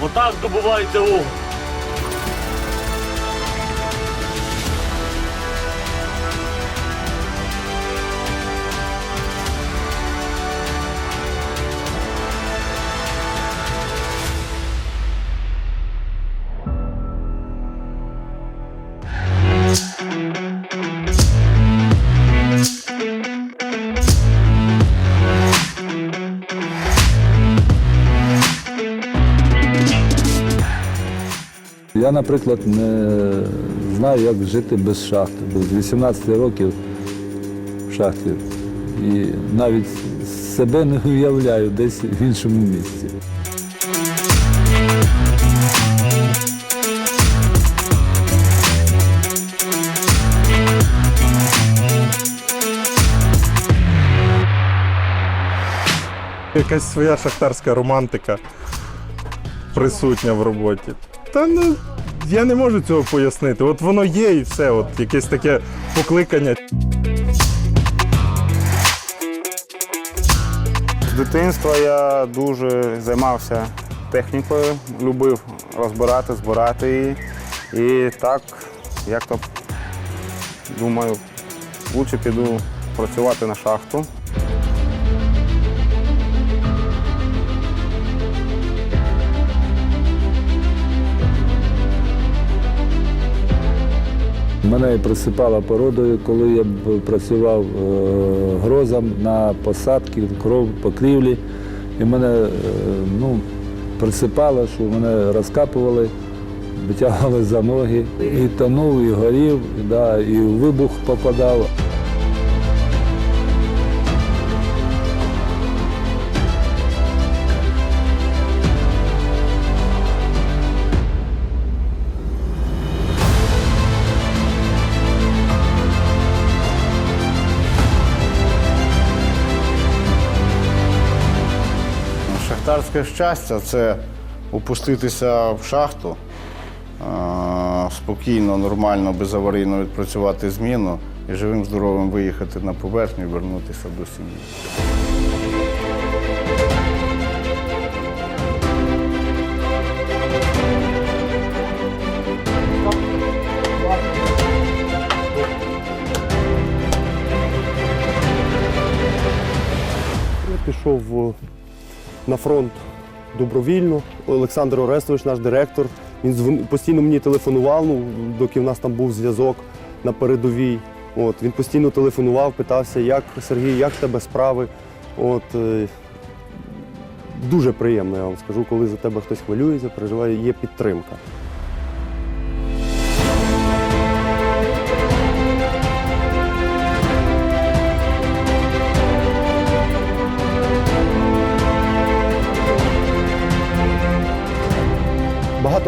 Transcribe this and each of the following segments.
Отак добувається уголь. Я, наприклад, не знаю, як жити без шахти. З 18 років в шахті. І навіть себе не уявляю десь в іншому місці. Якась своя шахтарська романтика присутня в роботі. Та ну, я не можу цього пояснити. От воно є і все, от якесь таке покликання. З дитинства я дуже займався технікою, любив розбирати, збирати її. І так, як то думаю, лучше піду працювати на шахту. Мене присипала породою, коли я працював е, грозом на посадці, кров, покрівлі. І мене е, ну, присипало, що мене розкапували, витягали за ноги. І тонув, і горів, і в вибух попадав. Шахтарське щастя це опуститися в шахту, спокійно, нормально, безаварійно відпрацювати зміну і живим, здоровим виїхати на поверхню і вернутися до сім'ї. Я пішов е, на фронт добровільно. Олександр Орестович, наш директор, він постійно мені телефонував, ну, доки в нас там був зв'язок на передовій. От, він постійно телефонував, питався, як Сергій, як в тебе справи. От, е, дуже приємно, я вам скажу, коли за тебе хтось хвилюється, переживає, є підтримка.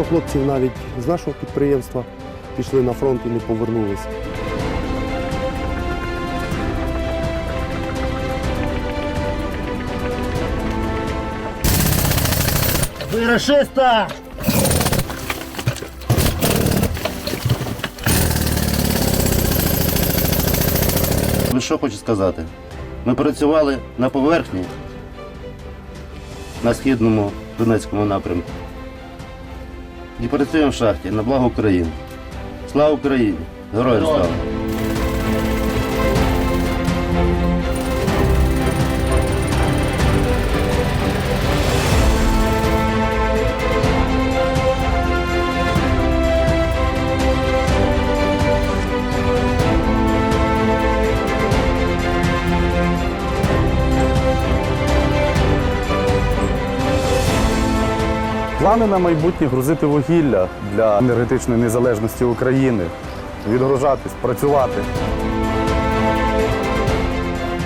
Багато хлопців навіть з нашого підприємства пішли на фронт і не повернулися. Вирашиста! Ну що хочу сказати? Ми працювали на поверхні на східному Донецькому напрямку. І працюємо в шахті на благо України. Слава Україні! Героям слава! Плани на майбутнє грузити вугілля для енергетичної незалежності України, відгружатись, працювати.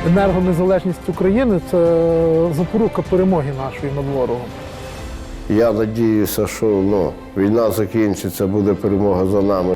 енергонезалежність України це запорука перемоги нашої над ворогом. Я надіюся, що ну, війна закінчиться, буде перемога за нами.